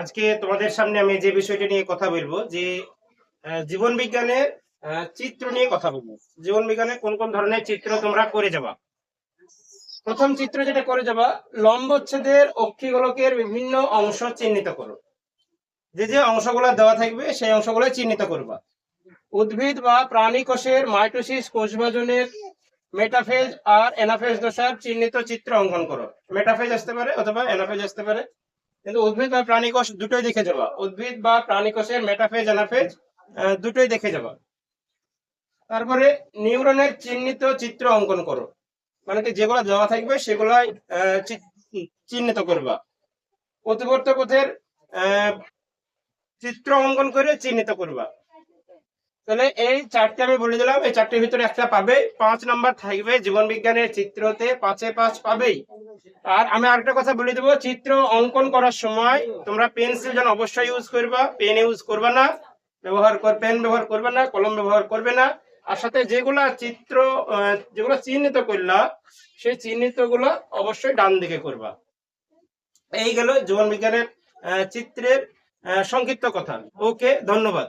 আজকে তোমাদের সামনে আমি যে নিয়ে কথা বলব, যে জীবন বিজ্ঞানের চিত্র নিয়ে কথা বলব। জীবন বিজ্ঞানে কোন কোন ধরনের চিত্র তোমরা করে যাবা? প্রথম চিত্র যেটা করে যাবা, লম্বচ্ছেদের অক্ষিগোলকের বিভিন্ন অংশ চিহ্নিত করো। যে যে অংশগুলো দেওয়া থাকবে, সেই অংশগুলো চিহ্নিত করবা। উদ্ভিদ বা প্রাণী কোষের মাইটোসিস, কোষভাজনের মেটাফেজ আর এনাফেজ দশার চিহ্নিত চিত্র অঙ্কন করো। মেটাফেজ আসতে পারে অথবা এনাফেজ আসতে পারে। কিন্তু উদ্ভিদ বা প্রাণী কোষ দুটোই দেখে যাবা। উদ্ভিদ বা প্রাণী কোষের মেটাফেজ অ্যানাফেজ দুটোই দেখে যাবা। তারপরে নিউরনের চিহ্নিত চিত্র অঙ্কন করো। মানে যেগুলো দেওয়া থাকবে সেগুলাই চিহ্নিত করবা। আহ, চিত্র অঙ্কন করে চিহ্নিত করবা। তাহলে এই চারটে আমি বলে দিলাম। এই চারটির ভিতরে একটা পাবে, পাঁচ নাম্বার থাকবে জীবন বিজ্ঞানের চিত্রতে পাঁচে পাঁচ পাবেই। আর আমি আরেকটা কথা বলে দেবো, চিত্র অঙ্কন করার সময় তোমরা পেন্সিল যেন অবশ্যই ইউজ করবা পেন ইউজ করবা না, ব্যবহার কর পেন ব্যবহার করবে না, কলম ব্যবহার করবে না। আর সাথে যেগুলা চিত্র যেগুলো চিহ্নিত করলা, সেই চিহ্নিতগুলো অবশ্যই ডান দিকে করবা। এই গেল জীবন বিজ্ঞানের চিত্রের সংক্ষিপ্ত কথা। ওকে, ধন্যবাদ।